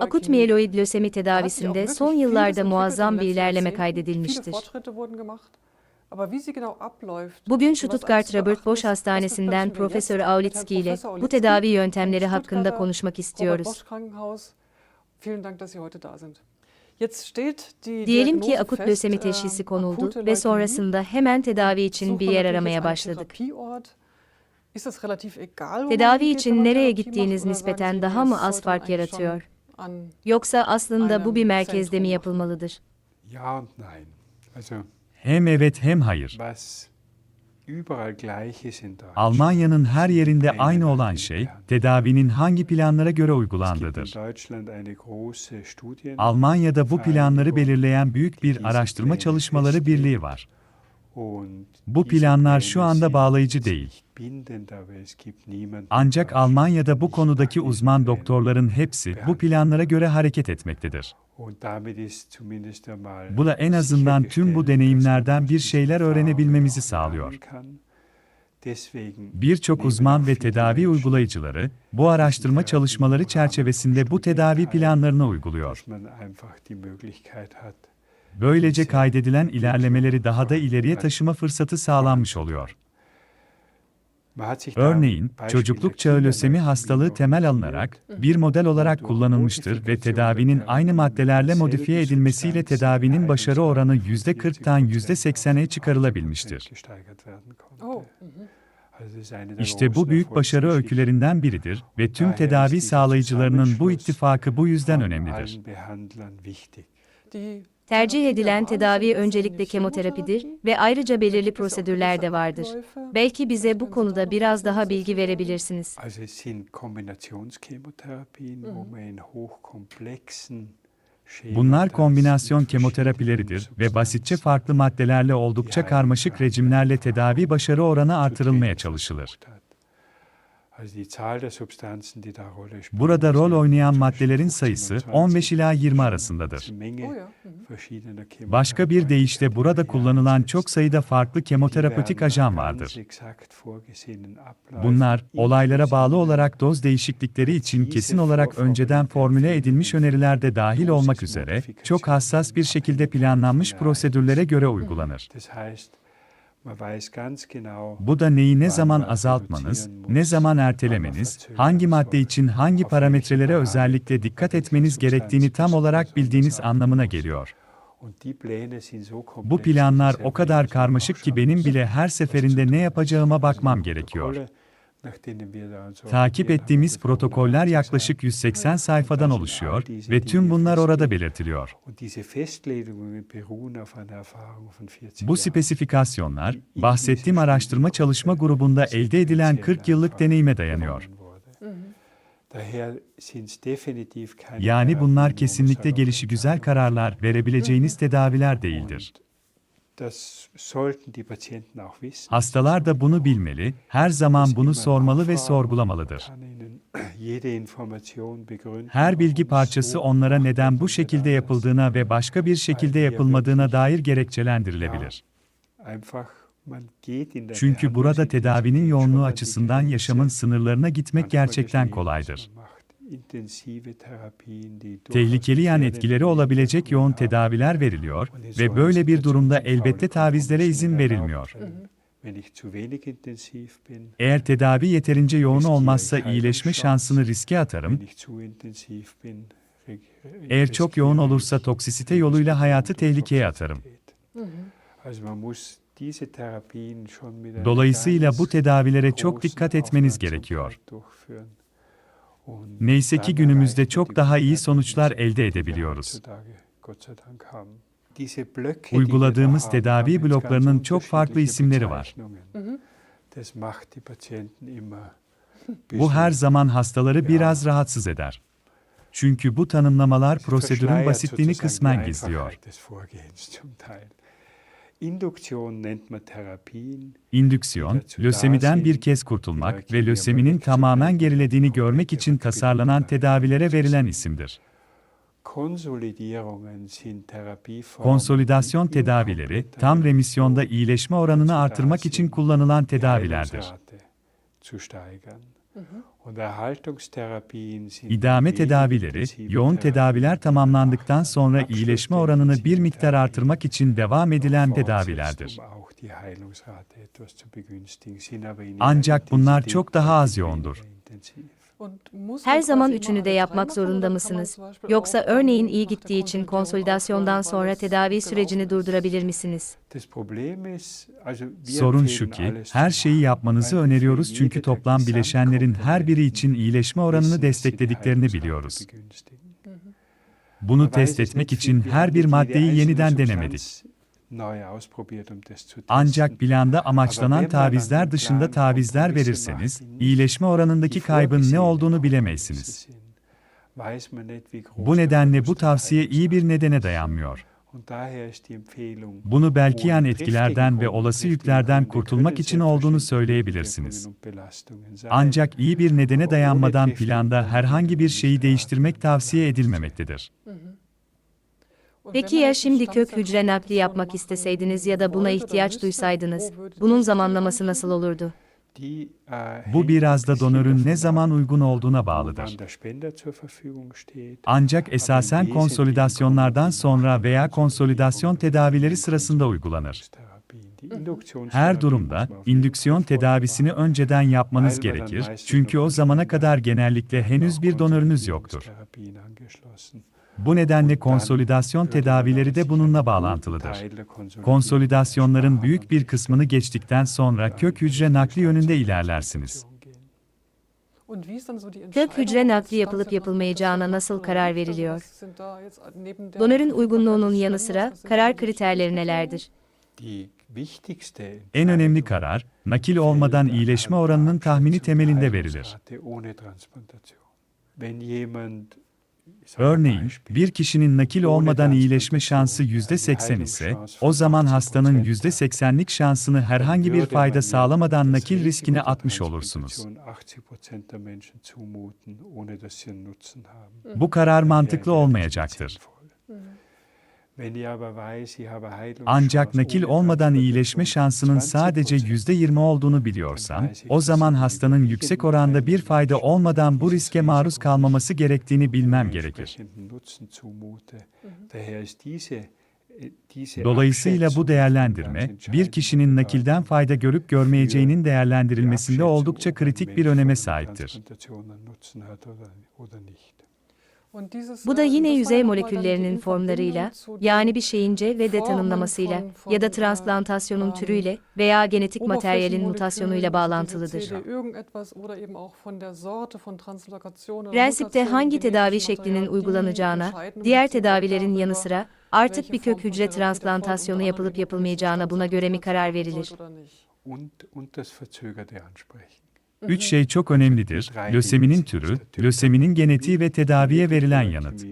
Akut miyeloid lösemi tedavisinde son yıllarda muazzam den bir ilerleme kaydedilmiştir. Bugün Stuttgart Robert Bosch Hastanesi'nden Profesör Aulitski ile bu tedavi yöntemleri hakkında konuşmak istiyoruz. Diyelim ki akut lösemi äh, teşhisi konuldu ve sonrasında hemen tedavi için bir yer aramaya başladık. Tedavi için nereye gittiğiniz nispeten daha mı az fark yaratıyor? Yoksa aslında bu bir merkezde mi yapılmalıdır? Ja und nein. Also Hem evet hem hayır. Almanya'nın her yerinde aynı olan şey, tedavinin hangi planlara göre uygulandığıdır. Almanya'da bu planları belirleyen büyük bir araştırma çalışmaları birliği var. Bu planlar şu anda bağlayıcı değil. Ancak Almanya'da bu konudaki uzman doktorların hepsi bu planlara göre hareket etmektedir. Bu da en azından tüm bu deneyimlerden bir şeyler öğrenebilmemizi sağlıyor. Birçok uzman ve tedavi uygulayıcıları bu araştırma çalışmaları çerçevesinde bu tedavi planlarını uyguluyor. Böylece kaydedilen ilerlemeleri daha da ileriye taşıma fırsatı sağlanmış oluyor. Örneğin, çocukluk çağı lösemi hastalığı temel alınarak bir model olarak kullanılmıştır ve tedavinin aynı maddelerle modifiye edilmesiyle tedavinin başarı oranı %40'tan %80'e çıkarılabilmiştir. İşte bu büyük başarı öykülerinden biridir ve tüm tedavi sağlayıcılarının bu ittifakı bu yüzden önemlidir. Tercih edilen tedavi öncelikle kemoterapidir ve ayrıca belirli prosedürler de vardır. Belki bize bu konuda biraz daha bilgi verebilirsiniz. Also es sind Kombinationschemotherapien, wo man in hochkomplexen Bunlar kombinasyon kemoterapileridir ve basitçe farklı maddelerle oldukça karmaşık rejimlerle tedavi başarı oranı artırılmaya çalışılır. Burada rol oynayan maddelerin sayısı 15 ila 20 arasındadır. Oh mhm. Başka bir deyişle burada kullanılan çok sayıda farklı kemoterapötik ajan vardır. Bunlar, olaylara bağlı olarak doz değişiklikleri için kesin olarak önceden formüle edilmiş öneriler de dahil olmak üzere, çok hassas bir şekilde planlanmış prosedürlere göre uygulanır. Bu da neyi ne zaman azaltmanız, ne zaman ertelemeniz, hangi madde için hangi parametrelere özellikle dikkat etmeniz gerektiğini tam olarak bildiğiniz anlamına geliyor. Bu planlar o kadar karmaşık ki benim bile her seferinde ne yapacağıma bakmam gerekiyor. Takip ettiğimiz protokoller yaklaşık 180 sayfadan oluşuyor ve tüm bunlar orada belirtiliyor. Bu spesifikasyonlar, bahsettiğim araştırma çalışma grubunda elde edilen 40 yıllık deneyime dayanıyor. Yani bunlar kesinlikle gelişi güzel kararlar verebileceğiniz tedaviler değildir. Hastalar da bunu bilmeli, her zaman bunu sormalı ve sorgulamalıdır. Her bilgi parçası onlara neden bu şekilde yapıldığına ve başka bir şekilde yapılmadığına dair gerekçelendirilebilir. Çünkü burada tedavinin yoğunluğu açısından yaşamın sınırlarına gitmek gerçekten kolaydır. Tehlikeli yan etkileri olabilecek yoğun tedaviler veriliyor ve böyle bir durumda elbette tavizlere izin verilmiyor. Eğer tedavi yeterince yoğun olmazsa iyileşme şansını riske atarım, eğer çok yoğun olursa toksisite yoluyla hayatı tehlikeye atarım. Dolayısıyla bu tedavilere çok dikkat etmeniz gerekiyor. Neyse ki günümüzde çok daha iyi sonuçlar elde edebiliyoruz. Uyguladığımız tedavi bloklarının çok farklı isimleri var. Bu her zaman hastaları biraz rahatsız eder. Çünkü bu tanımlamalar prosedürün basitliğini kısmen gizliyor. İndüksiyon, lösemiden bir kez kurtulmak ve löseminin tamamen gerilediğini görmek için tasarlanan tedavilere verilen isimdir. Konsolidasyon tedavileri, tam remisyonda iyileşme oranını artırmak için kullanılan tedavilerdir. İdame tedavileri, yoğun tedaviler tamamlandıktan sonra iyileşme oranını bir miktar artırmak için devam edilen tedavilerdir. Um ihrer Ancak bunlar çok daha az yoğundur. Her zaman üçünü de yapmak zorunda mısınız? Yoksa örneğin iyi gittiği için konsolidasyondan sonra tedavi sürecini durdurabilir misiniz? Sorun şu ki, her şeyi yapmanızı öneriyoruz çünkü toplam bileşenlerin her biri için iyileşme oranını desteklediklerini biliyoruz. Bunu test es etmek için her bir maddeyi yeniden denemedik. Um das zu testen. Ancak planda Ama amaçlanan tavizler dışında tavizler verirseniz, iyileşme oranındaki kaybın ne olduğunu bilemezsiniz. Bu nedenle bu tavsiye iyi bir nedene dayanmıyor. Bunu belki yan etkilerden ve olası yüklerden kurtulmak için olduğunu söyleyebilirsiniz. Ancak iyi bir nedene dayanmadan planda herhangi bir şeyi değiştirmek tavsiye edilmemektedir. Peki ya şimdi kök hücre nakli yapmak isteseydiniz ya da buna ihtiyaç duysaydınız, bunun zamanlaması nasıl olurdu? Bu biraz da donörün ne zaman uygun olduğuna bağlıdır. Ancak esasen konsolidasyonlardan sonra veya konsolidasyon tedavileri sırasında uygulanır. Her durumda indüksiyon tedavisini önceden yapmanız gerekir çünkü o zamana kadar genellikle henüz bir donörünüz yoktur. Bu nedenle konsolidasyon tedavileri de bununla bağlantılıdır. Konsolidasyonların büyük bir kısmını geçtikten sonra kök hücre nakli yönünde ilerlersiniz. Kök hücre nakli yapılıp yapılmayacağına nasıl karar veriliyor? Donörün uygunluğunun yanı sıra karar kriterleri nelerdir? En önemli karar, nakil olmadan iyileşme oranının tahmini temelinde verilir. Örneğin, bir kişinin nakil olmadan iyileşme şansı %80 ise, o zaman hastanın %80'lik şansını herhangi bir fayda sağlamadan nakil riskine atmış olursunuz. Bu karar mantıklı olmayacaktır. Ancak nakil olmadan iyileşme şansının sadece %20 olduğunu biliyorsam, o zaman hastanın yüksek oranda bir fayda olmadan bu riske maruz kalmaması gerektiğini bilmem gerekir. Dolayısıyla bu değerlendirme, bir kişinin nakilden fayda görüp görmeyeceğinin değerlendirilmesinde oldukça kritik bir öneme sahiptir. Bu da yine yüzey moleküllerinin formlarıyla, yani bir şeyin C ve D tanımlamasıyla ya da transplantasyonun türüyle veya genetik materyalin mutasyonuyla bağlantılıdır. Prensipte hangi tedavi şeklinin uygulanacağına, diğer tedavilerin yanı sıra artık bir kök hücre transplantasyonu yapılıp yapılmayacağına buna göre mi karar verilir? Üç şey çok önemlidir, löseminin türü, löseminin genetiği ve tedaviye verilen yanıt.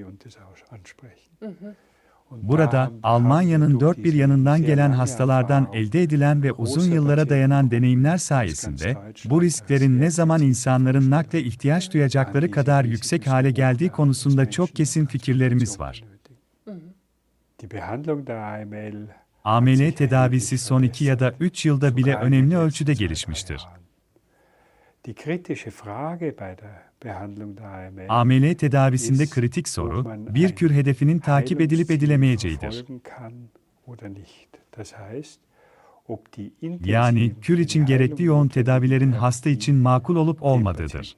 Burada, Almanya'nın dört bir yanından gelen hastalardan elde edilen ve uzun yıllara dayanan deneyimler sayesinde, bu risklerin ne zaman insanların nakle ihtiyaç duyacakları kadar yüksek hale geldiği konusunda çok kesin fikirlerimiz var. AML tedavisi son iki ya da üç yılda bile önemli ölçüde gelişmiştir. AML tedavisinde kritik soru, bir kür hedefinin takip edilip edilemeyeceğidir. Yani kür için gerekli yoğun tedavilerin hasta için makul olup olmadığıdır.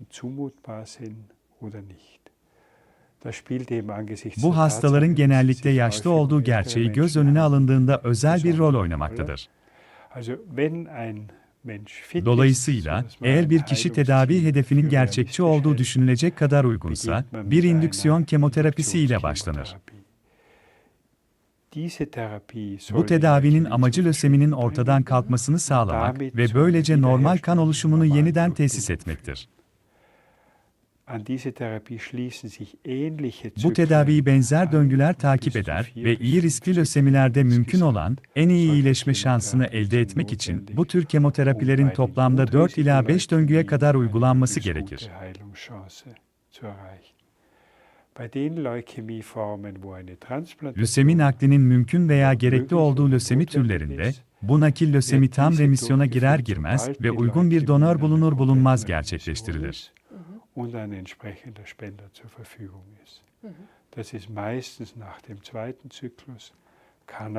Bu hastaların genellikle yaşlı olduğu gerçeği göz önüne alındığında özel bir rol oynamaktadır. Dolayısıyla, eğer bir kişi tedavi hedefinin gerçekçi olduğu düşünülecek kadar uygunsa, bir indüksiyon kemoterapisi ile başlanır. Bu tedavinin amacı löseminin ortadan kalkmasını sağlamak ve böylece normal kan oluşumunu yeniden tesis etmektir. Bu tedaviyi benzer döngüler takip eder ve iyi riskli lösemilerde mümkün olan en iyi iyileşme şansını elde etmek için bu tür kemoterapilerin toplamda 4 ila 5 döngüye kadar uygulanması gerekir. Lösemi naklinin mümkün veya gerekli olduğu lösemi türlerinde, Bu nakil lösemi tam remisyona girer girmez ve uygun bir donör bulunur bulunmaz gerçekleştirilir. Und ein entsprechender Spender zur Verfügung ist. Das ist meistens nach dem zweiten Zyklus.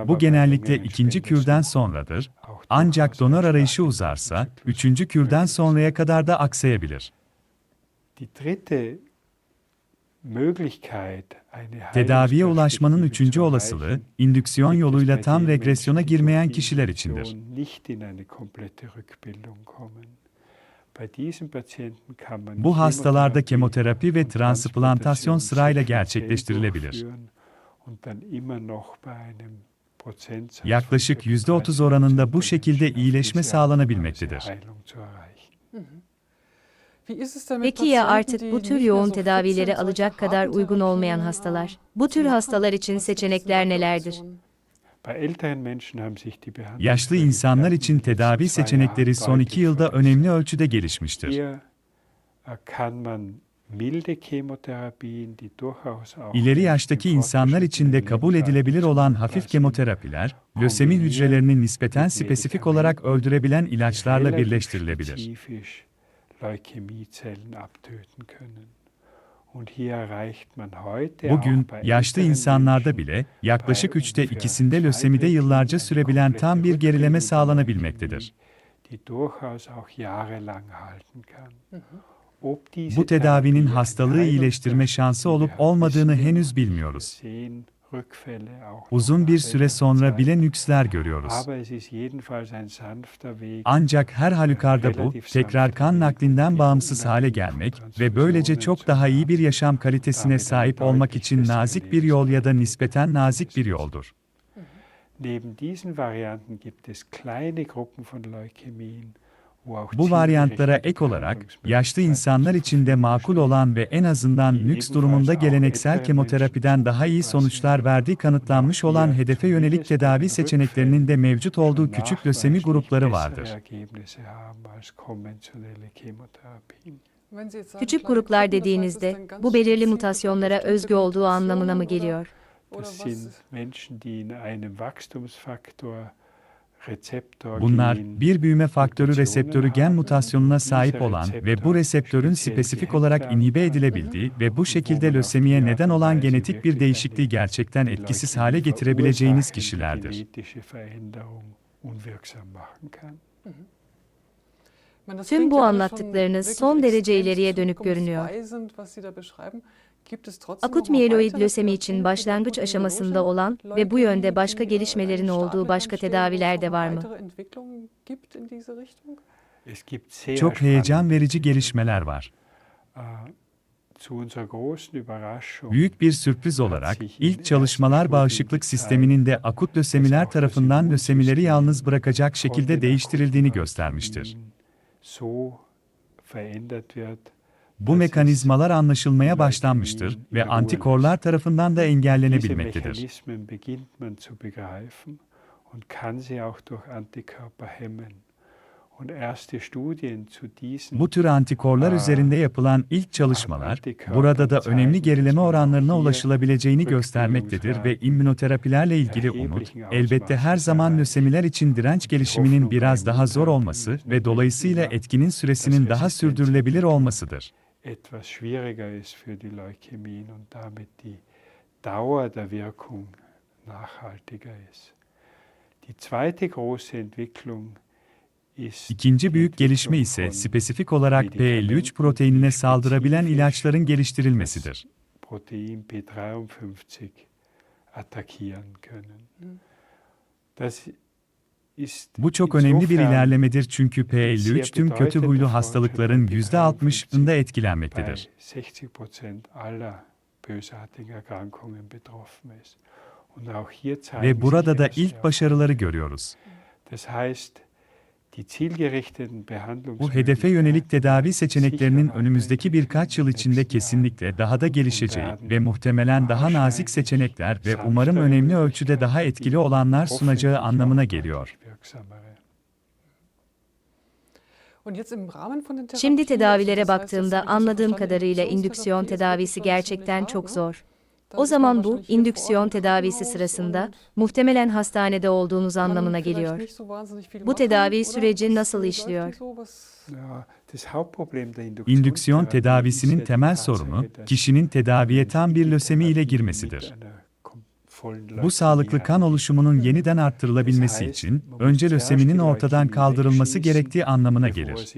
Bu genellikle ikinci kürden sonradır, ancak donör arayışı uzarsa, üçüncü kürden sonraya kadar da aksayabilir. Die dritte Möglichkeit, eine Tedaviye ulaşmanın üçüncü olasılığı, indüksiyon yoluyla tam regresyona girmeyen kişiler içindir. Bu hastalarda kemoterapi ve transplantasyon sırayla gerçekleştirilebilir. Yaklaşık circa %30 oranında bu 30% şekilde iyileşme sağlanabilmektedir. Peki ya artık bu tür yoğun tedavileri alacak kadar uygun olmayan hastalar? Bu tür hastalar için seçenekler nelerdir? Yaşlı insanlar için tedavi seçenekleri son iki yılda önemli ölçüde gelişmiştir. Äh, İleri yaştaki insanlar için de kabul edilebilir olan hafif kemoterapiler, lösemi hücrelerini nispeten spesifik olarak öldürebilen ilaçlarla birleştirilebilir. Bugün yaşlı insanlarda bile yaklaşık üçte ikisinde lösemide yıllarca sürebilen tam bir gerileme sağlanabilmektedir. Bu tedavinin hastalığı iyileştirme şansı olup olmadığını henüz bilmiyoruz. Uzun bir süre sonra bile nüksler görüyoruz. Ancak her halükarda bu, tekrar kan naklinden bağımsız hale gelmek ve böylece çok daha iyi bir yaşam kalitesine sahip olmak için nazik bir yol ya da nispeten nazik bir yoldur. Neben diesen Varianten gibt es kleine Gruppen von Leukämien, Bu varyantlara ek olarak, yaşlı insanlar için de makul olan ve en azından nüks durumunda geleneksel kemoterapiden daha iyi sonuçlar verdiği kanıtlanmış olan hedefe yönelik tedavi seçeneklerinin de mevcut olduğu küçük lösemi grupları vardır. Küçük gruplar dediğinizde, bu belirli mutasyonlara özgü olduğu anlamına mı geliyor? Das sind Menschen, die in einem Wachstumsfaktor Bunlar, bir büyüme faktörü reseptörü gen mutasyonuna sahip olan ve bu reseptörün spesifik olarak inhibe edilebildiği ve bu şekilde lösemiye neden olan genetik bir değişikliği gerçekten etkisiz hale getirebileceğiniz kişilerdir. Tüm bu anlattıklarınız son derece ileriye dönük görünüyor. Akut weitere lösemi için başlangıç aşamasında olan ve bu yönde başka gelişmelerin olduğu başka tedaviler de var mı? Çok heyecan verici gelişmeler var. äh, Büyük bir sürpriz olarak, ilk çalışmalar bağışıklık sisteminin de akut lösemiler tarafından lösemileri yalnız bırakacak şekilde değiştirildiğini göstermiştir. Bu mekanizmalar anlaşılmaya başlanmıştır ve antikorlar tarafından da engellenebilmektedir. Bu tür antikorlar Aa, üzerinde yapılan ilk çalışmalar, burada da önemli gerileme oranlarına ulaşılabileceğini göstermektedir ve immünoterapilerle ilgili umut, elbette her zaman lösemiler için direnç gelişiminin biraz daha zor olması ve dolayısıyla etkinin süresinin daha sürdürülebilir olmasıdır. Etwas schwieriger ist für die Leukämien und damit die Dauer der Wirkung nachhaltiger ist. Die zweite große Entwicklung ist İkinci büyük die gelişme ise spesifik olarak Medikamenten, P53 proteinine saldırabilen ilaçların geliştirilmesidir. das Protein P53 attackieren können. Das ist Bu çok önemli bir ilerlemedir çünkü P53 tüm kötü huylu hastalıkların %60'ında etkilenmektedir. bei 60% aller bösartigen Erkrankungen betroffen ist. Und auch hier zeigen Ve burada da ilk başarıları görüyoruz. Das heißt, die zielgerichteten Bu hedefe yönelik tedavi seçeneklerinin önümüzdeki birkaç yıl içinde kesinlikle daha da gelişeceği ve muhtemelen daha nazik seçenekler ve umarım önemli ölçüde daha etkili olanlar sunacağı anlamına geliyor. Şimdi tedavilere baktığımda anladığım kadarıyla indüksiyon tedavisi gerçekten çok zor. O zaman bu, indüksiyon tedavisi sırasında, muhtemelen hastanede olduğunuz anlamına geliyor. Bu tedavi süreci nasıl işliyor? İndüksiyon tedavisinin temel sorunu, kişinin tedaviye tam bir lösemi ile girmesidir. Bu sağlıklı kan oluşumunun yeniden arttırılabilmesi için, önce löseminin ortadan kaldırılması gerektiği anlamına gelir.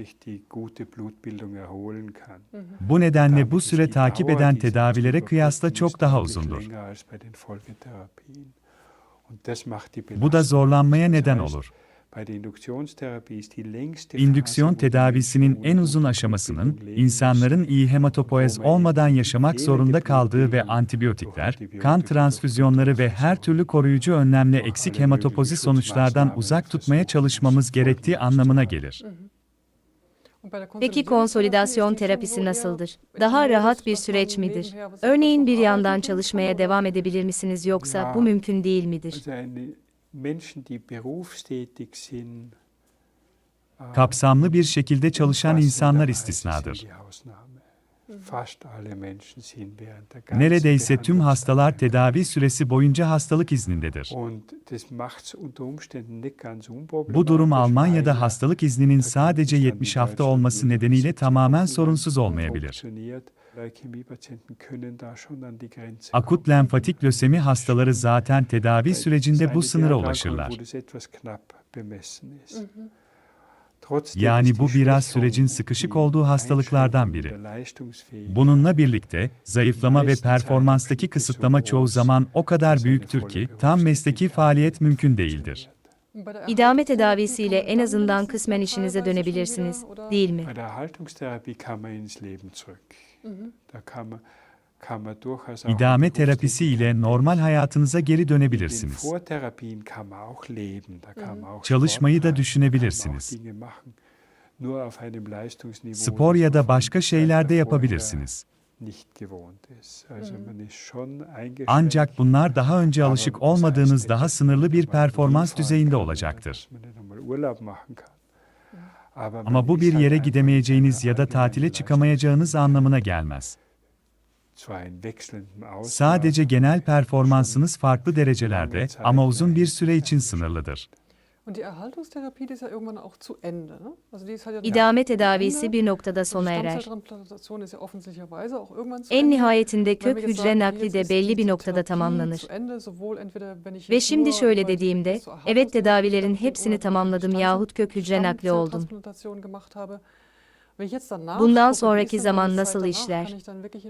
Bu nedenle bu süre takip eden tedavilere kıyasla çok daha uzundur. Bu da zorlanmaya neden olur. Bei der Induktionstherapie ist die längste İndüksiyon tedavisinin en uzun aşamasının, insanların iyi hematopoez olmadan yaşamak zorunda kaldığı ve antibiyotikler, kan transfüzyonları ve her türlü koruyucu önlemle eksik hematopozi sonuçlardan uzak tutmaya çalışmamız gerektiği anlamına gelir. Peki konsolidasyon terapisi nasıldır? Daha rahat bir süreç midir? Örneğin bir yandan çalışmaya devam edebilir misiniz yoksa bu mümkün değil midir? Kapsamlı bir şekilde çalışan insanlar istisnadır. Neredeyse tüm hastalar tedavi süresi boyunca hastalık iznindedir. Bu durum Almanya'da hastalık izninin sadece 70 hafta olması nedeniyle tamamen sorunsuz olmayabilir. Akut lenfatik lösemi hastaları zaten tedavi sürecinde bu sınıra ulaşırlar. wo das Yani bu biraz sürecin sıkışık olduğu hastalıklardan biri. Bununla birlikte, zayıflama ve performanstaki kısıtlama çoğu zaman o kadar büyüktür ki, tam mesleki faaliyet mümkün değildir. İdame tedavisiyle en azından kısmen işinize dönebilirsiniz, değil mi? İdame terapisi ile normal hayatınıza geri dönebilirsiniz. Çalışmayı da düşünebilirsiniz. Spor ya da başka şeyler de yapabilirsiniz. Ancak bunlar daha önce alışık olmadığınız daha sınırlı bir performans düzeyinde olacaktır. Ama bu bir yere gidemeyeceğiniz ya da tatile çıkamayacağınız anlamına gelmez. Sadece genel performansınız farklı derecelerde ama uzun bir süre için sınırlıdır. İdame tedavisi bir noktada sona erer. En nihayetinde kök hücre nakli de belli bir noktada tamamlanır. Ve şimdi şöyle dediğimde, evet tedavilerin hepsini tamamladım yahut kök hücre nakli oldum. Bundan sonraki zaman nasıl işler?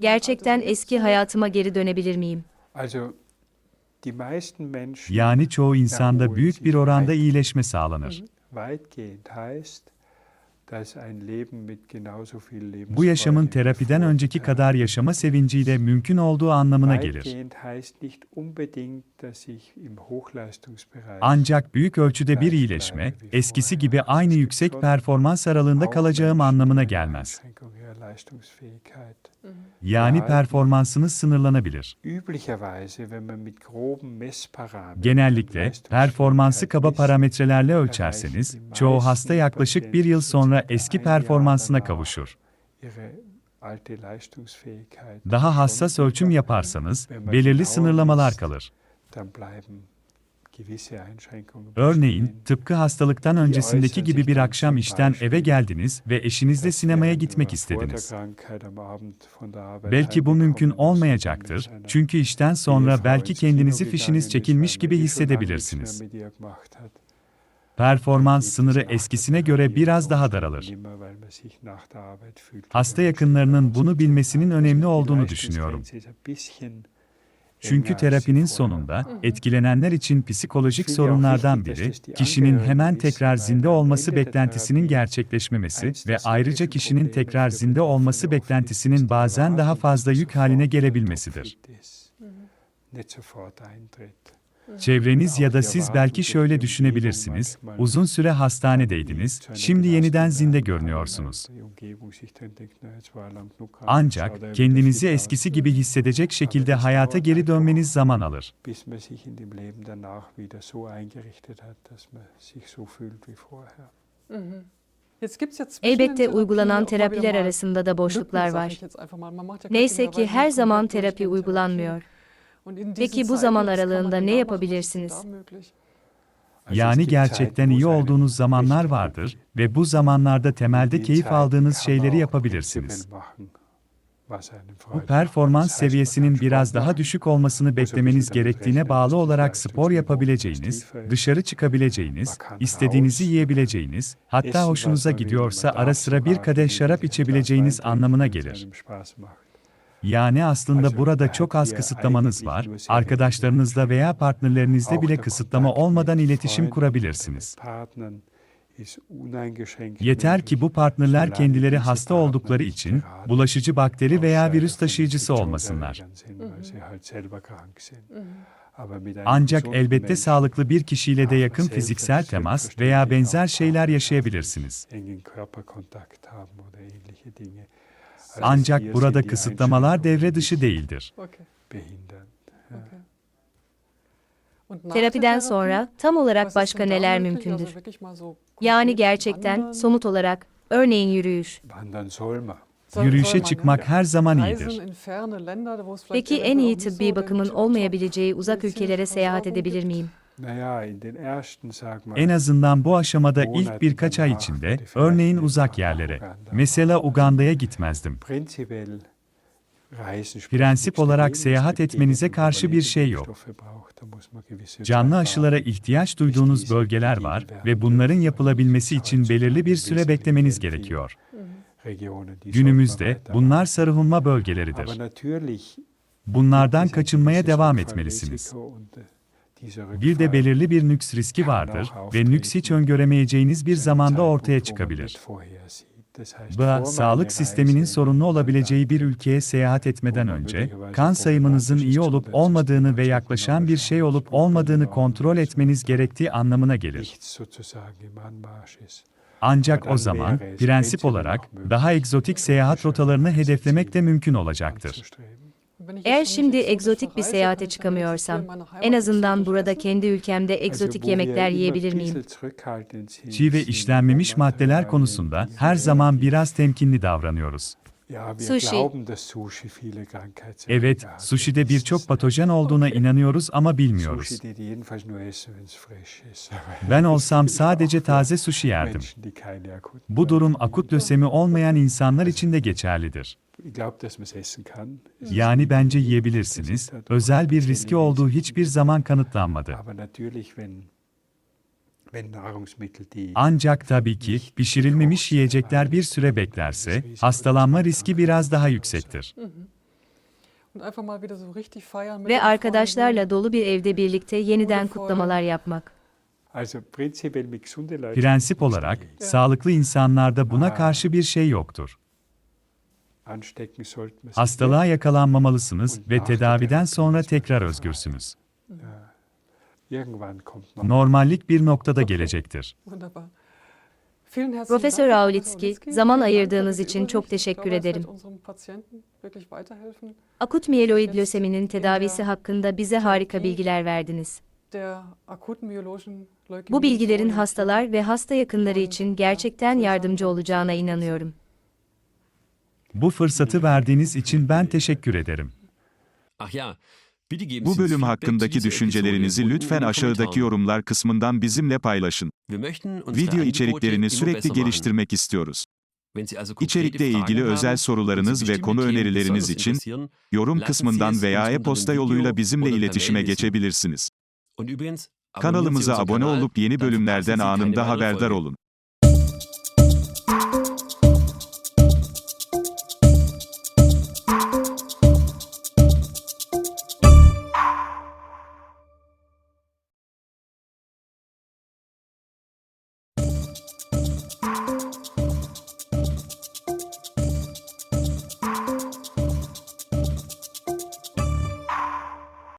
Gerçekten eski hayatıma geri dönebilir miyim? Yani çoğu insanda büyük bir oranda iyileşme sağlanır. Lebensfreude Bu yaşamın terapiden önceki kadar yaşama sevinciyle mümkün olduğu anlamına gelir. Ancak büyük ölçüde bir iyileşme, eskisi gibi aynı yüksek performans aralığında kalacağım anlamına gelmez. Leistungsfähigkeit. Yani performansınız sınırlanabilir. Üblicherweise, wenn man mit groben Messparametern Genellikle, performansı kaba parametrelerle ölçerseniz, çoğu hasta yaklaşık bir yıl sonra eski performansına kavuşur. Daha hassas ölçüm yaparsanız, belirli sınırlamalar kalır. Örneğin, tıpkı hastalıktan öncesindeki gibi bir akşam işten eve geldiniz ve eşinizle sinemaya gitmek istediniz. Belki bu mümkün olmayacaktır, çünkü işten sonra belki kendinizi fişiniz çekilmiş gibi hissedebilirsiniz. Performans sınırı eskisine göre biraz daha daralır. Hasta yakınlarının bunu bilmesinin önemli olduğunu düşünüyorum. Çünkü terapinin sonunda etkilenenler için psikolojik sorunlardan biri, kişinin hemen tekrar zinde olması beklentisinin gerçekleşmemesi ve ayrıca kişinin tekrar zinde olması beklentisinin bazen daha fazla yük haline gelebilmesidir. Çevreniz ya da siz belki şöyle düşünebilirsiniz, uzun süre hastanedeydiniz, şimdi yeniden zinde görünüyorsunuz. Ancak kendinizi eskisi gibi hissedecek şekilde hayata geri dönmeniz zaman alır. den Elbette uygulanan terapiler arasında da boşluklar var. Neyse ki her zaman terapi uygulanmıyor. Peki bu zaman aralığında ne yapabilirsiniz? Yani gerçekten iyi olduğunuz zamanlar vardır ve bu zamanlarda temelde keyif aldığınız şeyleri yapabilirsiniz. Bu performans seviyesinin biraz daha düşük olmasını beklemeniz gerektiğine bağlı olarak spor yapabileceğiniz, dışarı çıkabileceğiniz, istediğinizi yiyebileceğiniz, hatta hoşunuza gidiyorsa ara sıra bir kadeh şarap içebileceğiniz anlamına gelir. Yani aslında burada da çok az kısıtlamanız var, arkadaşlarınızla veya partnerlerinizle bile kısıtlama olmadan iletişim kurabilirsiniz. Yeter ki bu partnerler kendileri hasta oldukları için bulaşıcı bakteri veya virüs taşıyıcısı olmasınlar. Mit einem Ancak elbette sağlıklı bir kişiyle de yakın fiziksel temas veya benzer şeyler yaşayabilirsiniz. Ancak burada kısıtlamalar devre dışı değildir. Terapiden sonra tam olarak başka neler mümkündür? Yani gerçekten somut olarak, örneğin yürüyüş. Yürüyüşe çıkmak her zaman iyidir. Peki en iyi tıbbi bakımın olmayabileceği uzak ülkelere seyahat edebilir miyim? Mal, En azından bu aşamada ilk birkaç ay içinde, örneğin uzak yerlere, mesela Uganda'ya gitmezdim. Prensip olarak seyahat etmenize karşı bir şey yok. Canlı aşılara ihtiyaç duyduğunuz bölgeler var ve bunların yapılabilmesi için belirli bir süre beklemeniz gerekiyor. Günümüzde bunlar Aber bölgeleridir. Bunlardan kaçınmaya devam etmelisiniz. Bir de belirli bir nüks riski vardır ve nüks hiç öngöremeyeceğiniz bir zamanda ortaya çıkabilir. Bu, sağlık sisteminin sorunlu olabileceği bir ülkeye seyahat etmeden önce, kan sayımınızın iyi olup olmadığını ve yaklaşan bir şey olup olmadığını kontrol etmeniz gerektiği anlamına gelir. Ancak o zaman, prensip olarak, daha egzotik seyahat rotalarını hedeflemek de mümkün olacaktır. Eğer şimdi egzotik bir seyahate çıkamıyorsam, en azından burada kendi ülkemde egzotik yemekler yiyebilir miyim? Çiğ ve işlenmemiş maddeler konusunda her zaman biraz temkinli davranıyoruz. Sushi. Evet, sushi'de birçok patojen olduğuna inanıyoruz ama bilmiyoruz. Ben olsam sadece taze sushi yerdim. Bu durum akut lösemi olmayan insanlar için de geçerlidir. Yani bence yiyebilirsiniz, özel bir riski olduğu hiçbir zaman kanıtlanmadı. Ancak tabii ki pişirilmemiş yiyecekler bir süre beklerse hastalanma riski biraz daha yüksektir. Und einfach mal wieder so richtig feiern mit Ve arkadaşlarla dolu bir evde birlikte yeniden kutlamalar yapmak. Prensip olarak, sağlıklı insanlarda buna karşı bir şey yoktur. Hastalığa yakalanmamalısınız ve tedaviden sonra tekrar özgürsünüz. Normallik bir noktada gelecektir. Wunderbar. Vielen herzlichen Profesör Dank, Aulitski, zaman ayırdığınız için çok teşekkür ederim. Akut miyeloid löseminin tedavisi hakkında bize harika bilgiler verdiniz. Bu bilgilerin hastalar ve hasta yakınları için gerçekten yardımcı olacağına inanıyorum. Bu fırsatı verdiğiniz için ben teşekkür ederim. Bitte geben Bu bölüm hakkındaki düşüncelerinizi lütfen aşağıdaki yorumlar kısmından bizimle paylaşın. Video içeriklerini sürekli geliştirmek istiyoruz. İçerikle ilgili özel sorularınız ve konu önerileriniz için yorum kısmından veya e-posta yoluyla bizimle iletişime geçebilirsiniz. Kanalımıza abone olup yeni bölümlerden anında haberdar olun.